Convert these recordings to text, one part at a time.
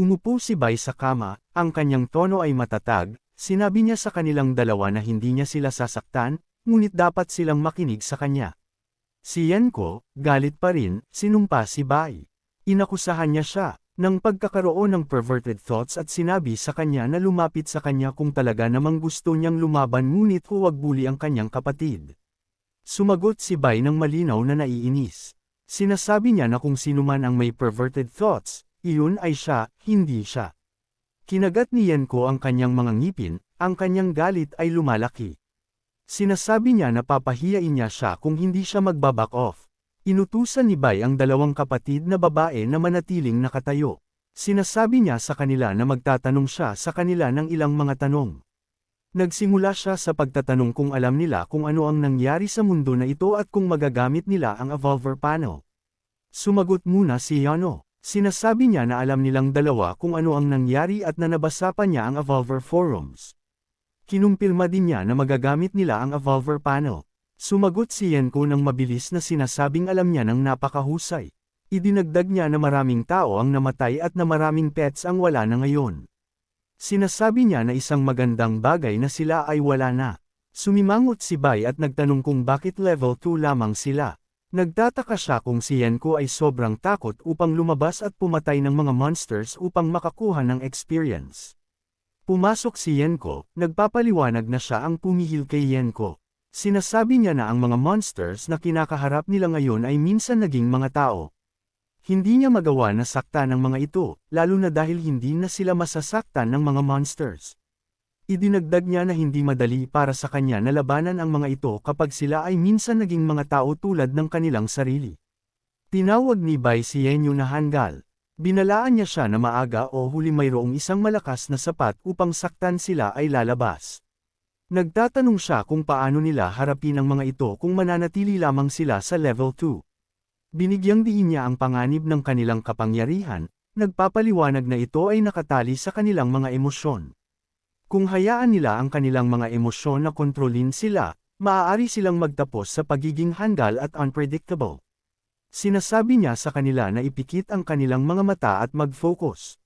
Umupo si Bai sa kama, ang kanyang tono ay matatag, sinabi niya sa kanilang dalawa na hindi niya sila sasaktan, ngunit dapat silang makinig sa kanya. Si Yenko, galit pa rin, sinumpa si Bai. Inakusahan niya siya, ng pagkakaroon ng perverted thoughts at sinabi sa kanya na lumapit sa kanya kung talaga namang gusto niyang lumaban ngunit huwag buli ang kanyang kapatid. Sumagot si Bai ng malinaw na naiinis. Sinasabi niya na kung sino man ang may perverted thoughts, iyon ay siya, hindi siya. Kinagat ni Yenko ang kanyang mga ngipin, ang kanyang galit ay lumalaki. Sinasabi niya na papahiyain niya siya kung hindi siya magbaback off. Inutusan ni Bai ang dalawang kapatid na babae na manatiling nakatayo. Sinasabi niya sa kanila na magtatanong siya sa kanila ng ilang mga tanong. Nagsimula siya sa pagtatanong kung alam nila kung ano ang nangyari sa mundo na ito at kung magagamit nila ang Evolver Panel. Sumagot muna si Yano. Sinasabi niya na alam nilang dalawa kung ano ang nangyari at na pa niya ang Evolver Forums. Kinumpilma din niya na magagamit nila ang Evolver Panel. Sumagot si Yenko ng mabilis na sinasabing alam niya ng napakahusay. Idinagdag niya na maraming tao ang namatay at na maraming pets ang wala na ngayon. Sinasabi niya na isang magandang bagay na sila ay wala na. Sumimangot si Bai at nagtanong kung bakit level 2 lamang sila. Nagtataka siya kung si Yenko ay sobrang takot upang lumabas at pumatay ng mga monsters upang makakuha ng experience. Pumasok si Yenko, nagpapaliwanag na siya ang pumihil kay Yenko. Sinasabi niya na ang mga monsters na kinakaharap nila ngayon ay minsan naging mga tao. Hindi niya magawa na sakta ng mga ito, lalo na dahil hindi na sila masasaktan ng mga monsters. Idinagdag niya na hindi madali para sa kanya na labanan ang mga ito kapag sila ay minsan naging mga tao tulad ng kanilang sarili. Tinawag ni Bai si Yenyo na hanggal, Binalaan niya siya na maaga o huli mayroong isang malakas na sapat upang saktan sila ay lalabas. Nagtatanong siya kung paano nila harapin ang mga ito kung mananatili lamang sila sa level 2. Binigyang diin niya ang panganib ng kanilang kapangyarihan, nagpapaliwanag na ito ay nakatali sa kanilang mga emosyon. Kung hayaan nila ang kanilang mga emosyon na kontrolin sila, maaari silang magtapos sa pagiging hanggal at unpredictable. Sinasabi niya sa kanila na ipikit ang kanilang mga mata at mag-focus.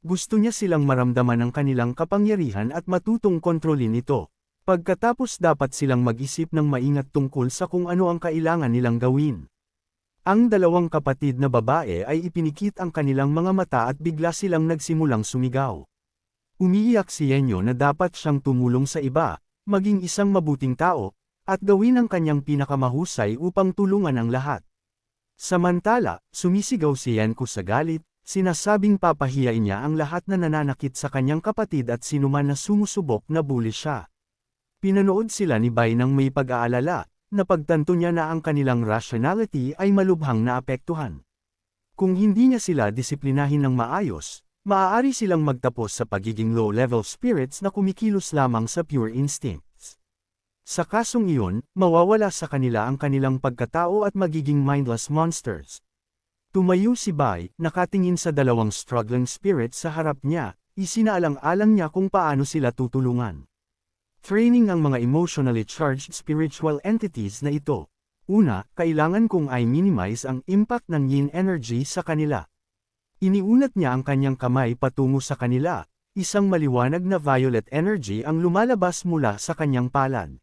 Gusto niya silang maramdaman ang kanilang kapangyarihan at matutong kontrolin ito. Pagkatapos dapat silang mag-isip ng maingat tungkol sa kung ano ang kailangan nilang gawin. Ang dalawang kapatid na babae ay ipinikit ang kanilang mga mata at bigla silang nagsimulang sumigaw. Umiiyak si Yenyo na dapat siyang tumulong sa iba, maging isang mabuting tao, at gawin ang kanyang pinakamahusay upang tulungan ang lahat. Samantala, sumisigaw si Yenko sa galit, sinasabing papahiyain niya ang lahat na nananakit sa kanyang kapatid at sinuman na sumusubok na bully siya. Pinanood sila ni Bai ng may pag-aalala, na pagtanto niya na ang kanilang rationality ay malubhang naapektuhan. Kung hindi niya sila disiplinahin ng maayos, maaari silang magtapos sa pagiging low-level spirits na kumikilos lamang sa pure instinct. Sa kasong iyon, mawawala sa kanila ang kanilang pagkatao at magiging mindless monsters. Tumayo si Bai, nakatingin sa dalawang struggling spirits sa harap niya, isinaalang-alang niya kung paano sila tutulungan. Training ang mga emotionally charged spiritual entities na ito. Una, kailangan kong ay minimize ang impact ng yin energy sa kanila. Iniunat niya ang kanyang kamay patungo sa kanila, isang maliwanag na violet energy ang lumalabas mula sa kanyang palad.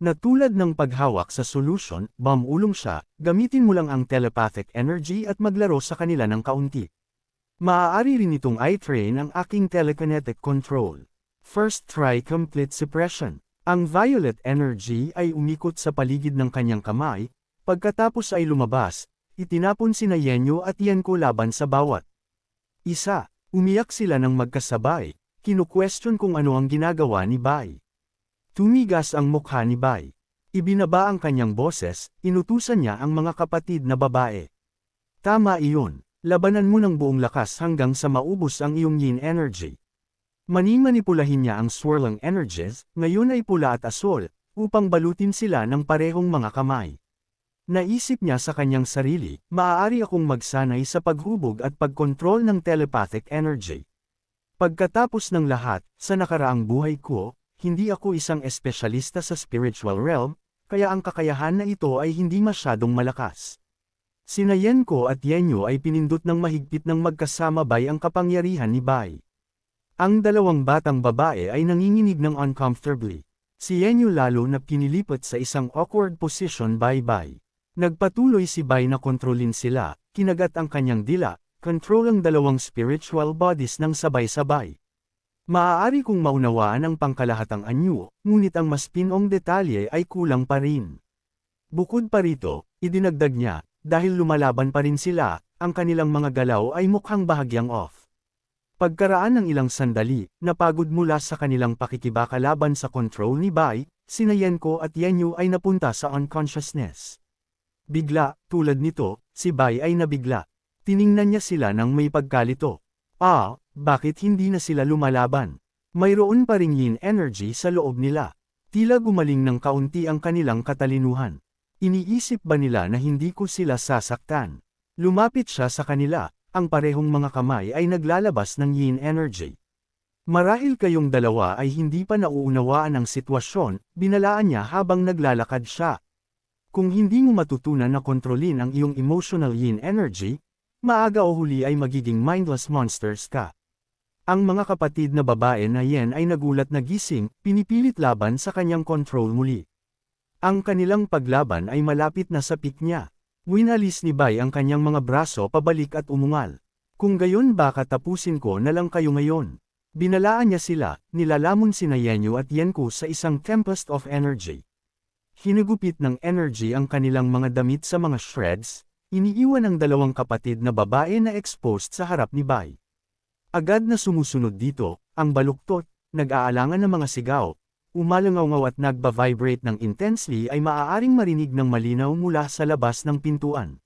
Na tulad ng paghawak sa solution, bamulong siya, gamitin mo lang ang telepathic energy at maglaro sa kanila ng kaunti. Maaari rin itong i-train ang aking telekinetic control. First try complete suppression. Ang violet energy ay umikot sa paligid ng kanyang kamay, pagkatapos ay lumabas, itinapon si Yenyo at Yenko laban sa bawat. Isa, umiyak sila ng magkasabay, kinu-question kung ano ang ginagawa ni Bai. Tumigas ang mukha ni Bai. Ibinaba ang kanyang boses, inutusan niya ang mga kapatid na babae. Tama iyon, labanan mo ng buong lakas hanggang sa maubos ang iyong yin energy. Manimanipulahin niya ang swirling energies, ngayon ay pula at asol, upang balutin sila ng parehong mga kamay. Naisip niya sa kanyang sarili, maaari akong magsanay sa paghubog at pagkontrol ng telepathic energy. Pagkatapos ng lahat, sa nakaraang buhay ko, hindi ako isang espesyalista sa spiritual realm, kaya ang kakayahan na ito ay hindi masyadong malakas. Sina Yenko at Yenyo ay pinindot ng mahigpit ng magkasama bay ang kapangyarihan ni Bai. Ang dalawang batang babae ay nanginginig ng uncomfortably. Si Yenyo lalo na pinilipat sa isang awkward position by Bai. Nagpatuloy si Bai na kontrolin sila, kinagat ang kanyang dila, control ang dalawang spiritual bodies ng sabay-sabay. Maaari kong maunawaan ang pangkalahatang anyo, ngunit ang mas pinong detalye ay kulang pa rin. Bukod pa rito, idinagdag niya, dahil lumalaban pa rin sila, ang kanilang mga galaw ay mukhang bahagyang off. Pagkaraan ng ilang sandali, napagod mula sa kanilang pakikibaka laban sa control ni Bai, sina Yenko at Yenyu ay napunta sa unconsciousness. Bigla, tulad nito, si Bai ay nabigla. Tiningnan niya sila ng may pagkalito. Ah, bakit hindi na sila lumalaban? Mayroon pa ring yin energy sa loob nila. Tila gumaling ng kaunti ang kanilang katalinuhan. Iniisip ba nila na hindi ko sila sasaktan? Lumapit siya sa kanila, ang parehong mga kamay ay naglalabas ng yin energy. Marahil kayong dalawa ay hindi pa nauunawaan ang sitwasyon, binalaan niya habang naglalakad siya. Kung hindi mo matutunan na kontrolin ang iyong emotional yin energy, maaga o huli ay magiging mindless monsters ka. Ang mga kapatid na babae na yen ay nagulat na gising, pinipilit laban sa kanyang control muli. Ang kanilang paglaban ay malapit na sa peak niya. Winalis ni Bai ang kanyang mga braso pabalik at umungal. Kung gayon baka tapusin ko na lang kayo ngayon. Binalaan niya sila, nilalamon sina Yenyu at Yenko sa isang tempest of energy. Hinagupit ng energy ang kanilang mga damit sa mga shreds, iniiwan ang dalawang kapatid na babae na exposed sa harap ni Bai. Agad na sumusunod dito, ang baluktot, nag-aalangan ng mga sigaw, umalangaw at nagba-vibrate ng intensely ay maaaring marinig ng malinaw mula sa labas ng pintuan.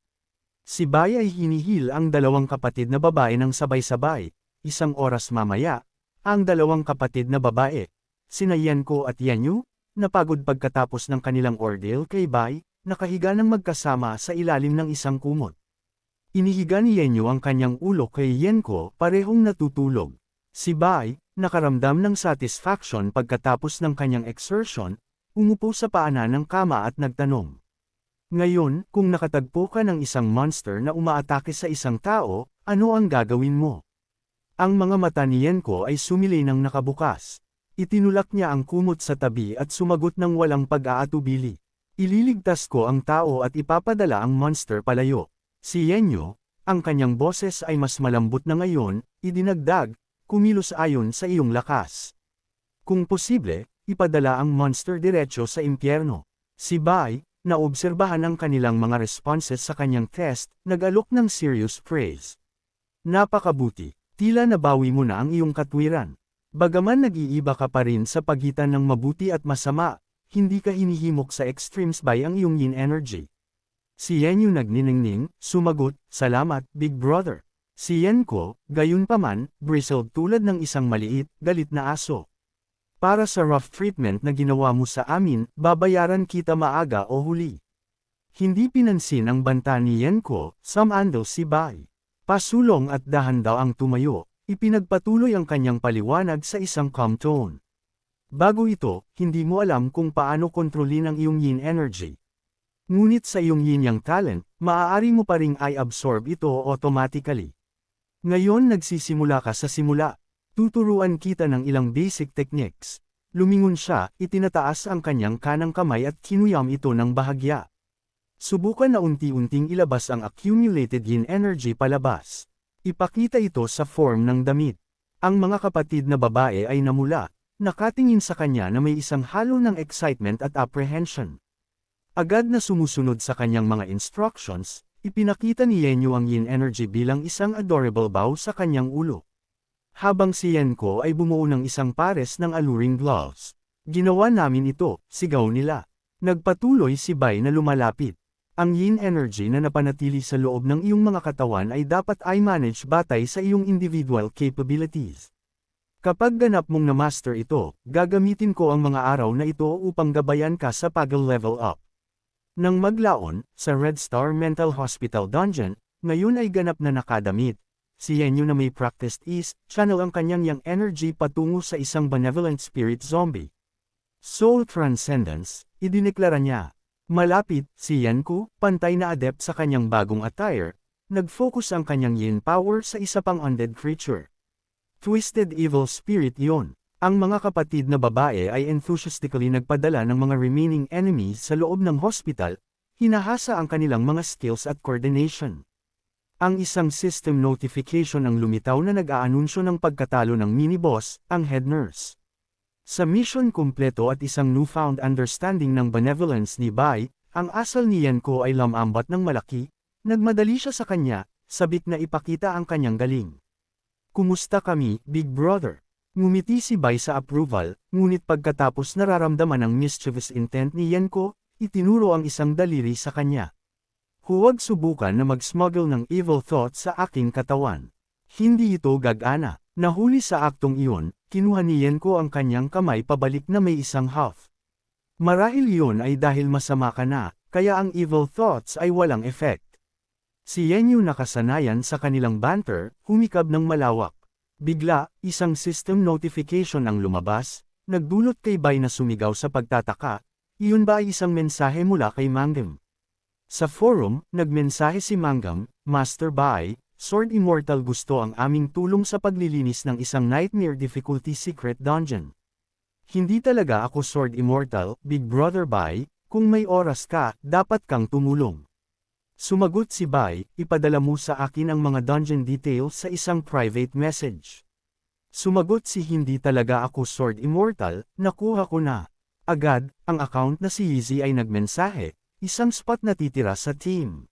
Si Bai ay hinihil ang dalawang kapatid na babae ng sabay-sabay, isang oras mamaya, ang dalawang kapatid na babae, sina Yenko at Yenyu, napagod pagkatapos ng kanilang ordeal kay Bai, nakahiga ng magkasama sa ilalim ng isang kumot. Inihiga ni Yenyo ang kanyang ulo kay Yenko parehong natutulog. Si Bai, nakaramdam ng satisfaction pagkatapos ng kanyang exertion, umupo sa paanan ng kama at nagtanong. Ngayon, kung nakatagpo ka ng isang monster na umaatake sa isang tao, ano ang gagawin mo? Ang mga mata ni Yenko ay sumili ng nakabukas. Itinulak niya ang kumot sa tabi at sumagot ng walang pag-aatubili. Ililigtas ko ang tao at ipapadala ang monster palayo. Si Yenyo, ang kanyang boses ay mas malambot na ngayon, idinagdag, kumilos ayon sa iyong lakas. Kung posible, ipadala ang monster diretso sa impyerno. Si Bai, naobserbahan ang kanilang mga responses sa kanyang test, nag-alok ng serious praise. Napakabuti, tila nabawi mo na ang iyong katwiran. Bagaman nag-iiba ka pa rin sa pagitan ng mabuti at masama, hindi ka hinihimok sa extremes by ang iyong yin energy. Si Yen yung nagniningning, sumagot, salamat, big brother. Si Yen ko, gayon paman, bristled tulad ng isang maliit, galit na aso. Para sa rough treatment na ginawa mo sa amin, babayaran kita maaga o huli. Hindi pinansin ang banta ni Yen ko, samandal si Bai. Pasulong at dahan daw ang tumayo, ipinagpatuloy ang kanyang paliwanag sa isang calm tone. Bago ito, hindi mo alam kung paano kontrolin ang iyong yin energy. Ngunit sa iyong yin-yang talent, maaari mo pa ring i-absorb ito automatically. Ngayon nagsisimula ka sa simula. Tuturuan kita ng ilang basic techniques. Lumingon siya, itinataas ang kanyang kanang kamay at kinuyam ito ng bahagya. Subukan na unti-unting ilabas ang accumulated yin energy palabas. Ipakita ito sa form ng damit. Ang mga kapatid na babae ay namula, nakatingin sa kanya na may isang halo ng excitement at apprehension. Agad na sumusunod sa kanyang mga instructions, ipinakita ni Yenyo ang yin energy bilang isang adorable bow sa kanyang ulo. Habang si Yenko ay bumuo ng isang pares ng alluring gloves. Ginawa namin ito, sigaw nila. Nagpatuloy si Bai na lumalapit. Ang yin energy na napanatili sa loob ng iyong mga katawan ay dapat ay manage batay sa iyong individual capabilities. Kapag ganap mong na-master ito, gagamitin ko ang mga araw na ito upang gabayan ka sa pag-level up. Nang maglaon, sa Red Star Mental Hospital Dungeon, ngayon ay ganap na nakadamit. Si Yenyo na may practiced is, channel ang kanyang yang energy patungo sa isang benevolent spirit zombie. Soul Transcendence, idineklara niya. Malapit, si Yanko, pantay na adept sa kanyang bagong attire, nag-focus ang kanyang yin power sa isa pang undead creature. Twisted Evil Spirit yon. Ang mga kapatid na babae ay enthusiastically nagpadala ng mga remaining enemies sa loob ng hospital, hinahasa ang kanilang mga skills at coordination. Ang isang system notification ang lumitaw na nag-aanunsyo ng pagkatalo ng mini-boss, ang head nurse. Sa mission kumpleto at isang newfound understanding ng benevolence ni Bai, ang asal ni Yanko ay lamambat ng malaki, nagmadali siya sa kanya, sabik na ipakita ang kanyang galing. Kumusta kami, Big Brother? Ngumiti si Bai sa approval, ngunit pagkatapos nararamdaman ang mischievous intent ni Yenko, itinuro ang isang daliri sa kanya. Huwag subukan na mag-smuggle ng evil thoughts sa aking katawan. Hindi ito gagana. Nahuli sa aktong iyon, kinuha ni Yenko ang kanyang kamay pabalik na may isang half. Marahil iyon ay dahil masama ka na, kaya ang evil thoughts ay walang effect. Si Yenyu nakasanayan sa kanilang banter, humikab ng malawak. Bigla, isang system notification ang lumabas, nagdulot kay Bai na sumigaw sa pagtataka, iyon ba ay isang mensahe mula kay Mangam? Sa forum, nagmensahe si Mangam, Master Bai, Sword Immortal gusto ang aming tulong sa paglilinis ng isang Nightmare Difficulty Secret Dungeon. Hindi talaga ako Sword Immortal, Big Brother Bai, kung may oras ka, dapat kang tumulong. Sumagot si Bai, ipadala mo sa akin ang mga dungeon details sa isang private message. Sumagot si hindi talaga ako Sword Immortal, nakuha ko na. Agad, ang account na si Yeezy ay nagmensahe, isang spot na titira sa team.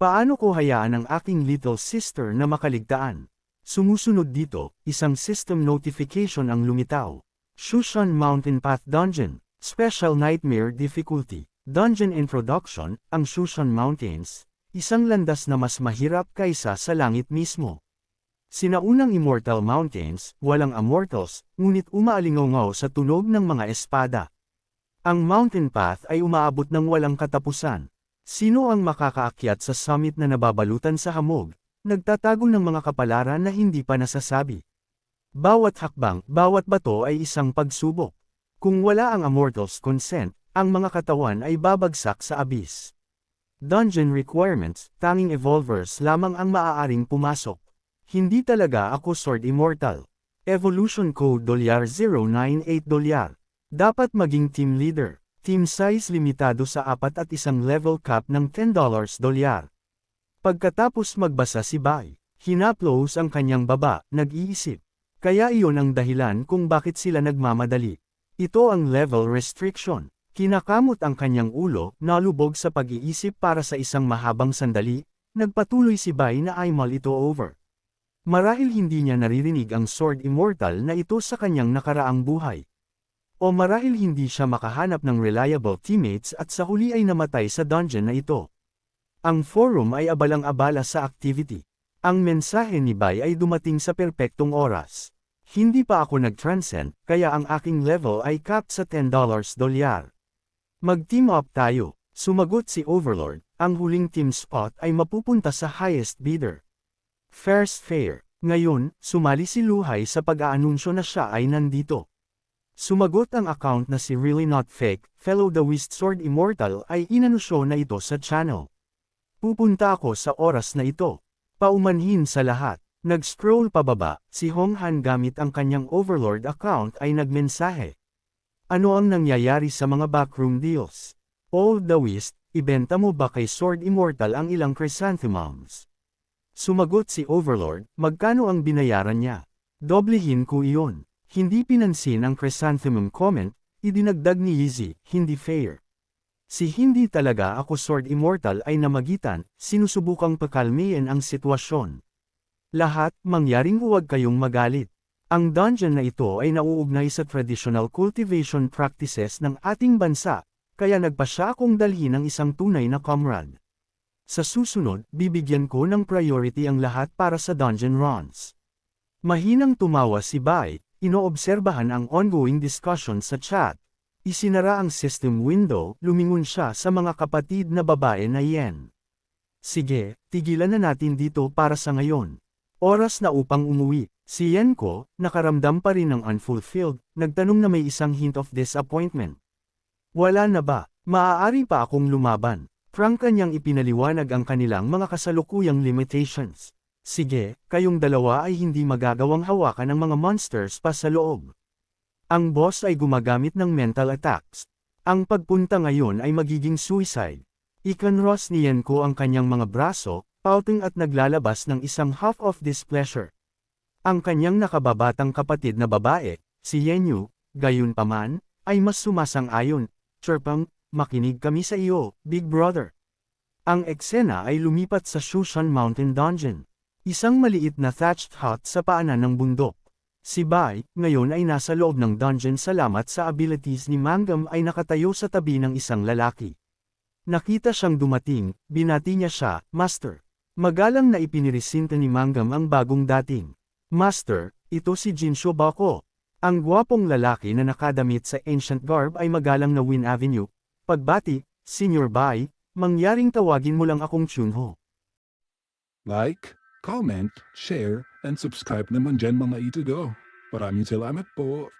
Paano ko hayaan ang aking little sister na makaligtaan? Sumusunod dito, isang system notification ang lumitaw. Shushan Mountain Path Dungeon, Special Nightmare Difficulty. Dungeon Introduction, ang Shushan Mountains, isang landas na mas mahirap kaysa sa langit mismo. Sinaunang Immortal Mountains, walang immortals, ngunit umaalingaw sa tunog ng mga espada. Ang mountain path ay umaabot ng walang katapusan. Sino ang makakaakyat sa summit na nababalutan sa hamog, nagtatago ng mga kapalaran na hindi pa nasasabi? Bawat hakbang, bawat bato ay isang pagsubok. Kung wala ang immortals consent, ang mga katawan ay babagsak sa abyss. Dungeon requirements, tanging evolvers lamang ang maaaring pumasok. Hindi talaga ako Sword Immortal. Evolution Code Dolyar 098 Dolyar. Dapat maging team leader. Team size limitado sa apat at isang level cap ng $10 dolyar. Pagkatapos magbasa si Bai, hinaplos ang kanyang baba, nag-iisip. Kaya iyon ang dahilan kung bakit sila nagmamadali. Ito ang level restriction. Kinakamot ang kanyang ulo, nalubog sa pag-iisip para sa isang mahabang sandali, nagpatuloy si Bai na ay mal ito over. Marahil hindi niya naririnig ang Sword Immortal na ito sa kanyang nakaraang buhay. O marahil hindi siya makahanap ng reliable teammates at sa huli ay namatay sa dungeon na ito. Ang forum ay abalang-abala sa activity. Ang mensahe ni Bai ay dumating sa perpektong oras. Hindi pa ako nag-transcend, kaya ang aking level ay capped sa $10 dolyar. Mag-team up tayo. Sumagot si Overlord, ang huling team spot ay mapupunta sa highest bidder. Fair's fair. Ngayon, sumali si Luhay sa pag-aanunsyo na siya ay nandito. Sumagot ang account na si Really Not Fake, fellow The Wist Sword Immortal ay inanusyo na ito sa channel. Pupunta ako sa oras na ito. Paumanhin sa lahat. Nag-scroll pababa, si Hong Han gamit ang kanyang Overlord account ay nagmensahe. Ano ang nangyayari sa mga backroom deals? Old the West, ibenta mo ba kay Sword Immortal ang ilang chrysanthemums? Sumagot si Overlord, magkano ang binayaran niya? Doblehin ko iyon. Hindi pinansin ang chrysanthemum comment, idinagdag ni Yeezy, hindi fair. Si hindi talaga ako Sword Immortal ay namagitan, sinusubukang pakalmiin ang sitwasyon. Lahat, mangyaring huwag kayong magalit. Ang dungeon na ito ay nauugnay sa traditional cultivation practices ng ating bansa, kaya nagpa siya akong dalhin ng isang tunay na comrade. Sa susunod, bibigyan ko ng priority ang lahat para sa dungeon runs. Mahinang tumawa si Bai, inoobserbahan ang ongoing discussion sa chat. Isinara ang system window, lumingon siya sa mga kapatid na babae na yen. Sige, tigilan na natin dito para sa ngayon. Oras na upang umuwi. Si Yenko, nakaramdam pa rin ng unfulfilled, nagtanong na may isang hint of disappointment. Wala na ba? Maaari pa akong lumaban. Frank kanyang ipinaliwanag ang kanilang mga kasalukuyang limitations. Sige, kayong dalawa ay hindi magagawang hawakan ng mga monsters pa sa loob. Ang boss ay gumagamit ng mental attacks. Ang pagpunta ngayon ay magiging suicide. Ikanros ni Yenko ang kanyang mga braso, pouting at naglalabas ng isang half of displeasure. Ang kanyang nakababatang kapatid na babae, si Yenyu, gayon paman, ay mas sumasang-ayon. Chirpang, makinig kami sa iyo, Big Brother. Ang eksena ay lumipat sa Shushan Mountain Dungeon. Isang maliit na thatched hut sa paanan ng bundok. Si Bai, ngayon ay nasa loob ng dungeon salamat sa abilities ni Mangam ay nakatayo sa tabi ng isang lalaki. Nakita siyang dumating, binati niya siya, Master. Magalang na ipinirisinta ni Mangam ang bagong dating. Master, ito si Jinsho Bako. Ang gwapong lalaki na nakadamit sa ancient garb ay magalang na Win Avenue. Pagbati, Senior Bai, mangyaring tawagin mo lang akong Chunho. Like, comment, share, and subscribe naman dyan mga ito go. Maraming salamat po.